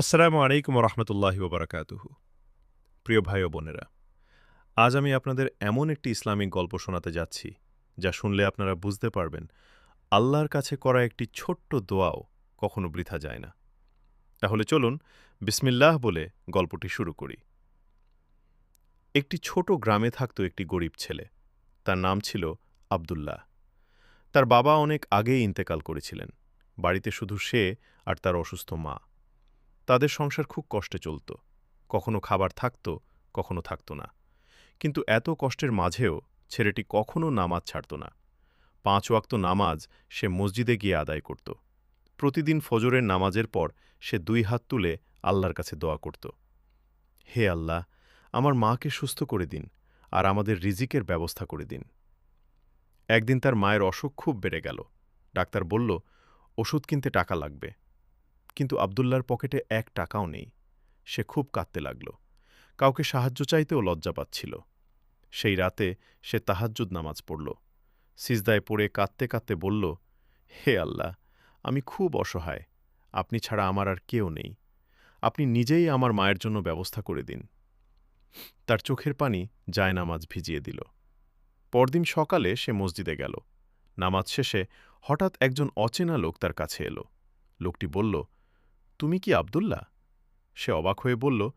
আসসালামু আলাইকুম রহমতুল্লাহি ওবরাকাতুহু। প্রিয় ভাই ও বোনেরা, আজ আমি আপনাদের এমন একটি ইসলামিক গল্প শোনাতে যাচ্ছি, যা শুনলে আপনারা বুঝতে পারবেন আল্লাহর কাছে করা একটি ছোট্ট দোয়াও কখনো বৃথা যায় না। তাহলে চলুন বিসমিল্লাহ বলে গল্পটি শুরু করি। একটি ছোট গ্রামে থাকত একটি গরিব ছেলে, তার নাম ছিল আবদুল্লাহ। তার বাবা অনেক আগেই ইন্তেকাল করেছিলেন, বাড়িতে শুধু সে আর তার অসুস্থ মা। তাদের সংসার খুব কষ্টে চলত। কখনো খাবার থাকত, কখনো থাকত না। কিন্তু এত কষ্টের মাঝেও ছেলেটি কখনো নামাজ ছাড়ত না। পাঁচ ওয়াক্ত নামাজ সে মসজিদে গিয়ে আদায় করত। প্রতিদিন ফজরের নামাজের পর সে দুই হাত তুলে আল্লাহর কাছে দোয়া করত। হে আল্লাহ, আমার মাকে সুস্থ করে দিন আর আমাদের রিজিকের ব্যবস্থা করে দিন। একদিন তার মায়ের অসুখ খুব বেড়ে গেল। ডাক্তার বলল, ওষুধ কিনতে টাকা লাগবে। কিন্তু আবদুল্লার পকেটে এক টাকাও নেই। সে খুব কাঁদতে লাগল। কাউকে সাহায্য চাইতেও লজ্জা পাচ্ছিল। সেই রাতে সে তাহাজ্জুদ নামাজ পড়ল। সিজদায় পড়ে কাঁদতে কাঁদতে বলল, হে আল্লাহ, আমি খুব অসহায়। আপনি ছাড়া আমার আর কেউ নেই। আপনি নিজেই আমার মায়ের জন্য ব্যবস্থা করে দিন। তার চোখের পানি জায়নামাজ ভিজিয়ে দিল। পরদিন সকালে সে মসজিদে গেল। নামাজ শেষে হঠাৎ একজন অচেনা লোক তার কাছে এলো। লোকটি বলল তুমি কি আবদুল্লাহ? সে অবাক হয়ে বলল,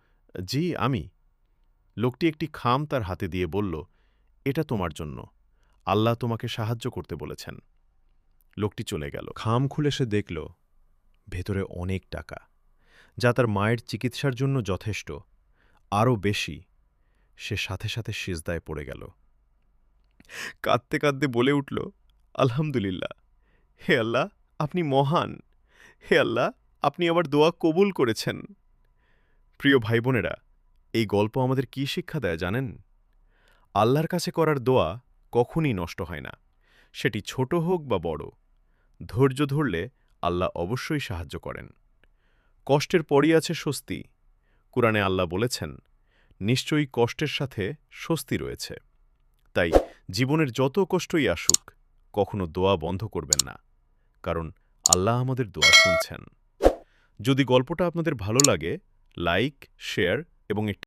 জি, আমি। লোকটি একটি খাম তার হাতে দিয়ে বলল, এটা তোমার জন্য। আল্লাহ তোমাকে সাহায্য করতে বলেছেন। লোকটি চলে গেল। খাম খুলে সে দেখল, ভেতরে অনেক টাকা, যা তার মায়ের চিকিৎসার জন্য যথেষ্ট, আরও বেশি। সে সাথে সাথে সিজদায় পড়ে গেল। কাঁদতে কাঁদতে বলে উঠল, আলহামদুলিল্লাহ। হে আল্লাহ, আপনি মহান। হে আল্লাহ আপনি আমার দোয়া কবুল করেছেন। প্রিয় ভাই বোনেরা এই গল্প আমাদের কি শিক্ষা দেয় জানেন? আল্লাহর কাছে করার দোয়া কখনই নষ্ট হয় না। সেটি ছোট হোক বা বড়, ধৈর্য ধরলে আল্লাহ অবশ্যই সাহায্য করেন। কষ্টের পরই আছে স্বস্তি। কুরআনে আল্লাহ বলেছেন, নিশ্চয়ই কষ্টের সাথে স্বস্তি রয়েছে। তাই জীবনের যত কষ্টই আসুক, কখনো দোয়া বন্ধ করবেন না। কারণ আল্লাহ আমাদের দোয়া শুনছেন। যদি গল্পটা আপনাদের ভালো লাগে লাইক শেয়ার এবং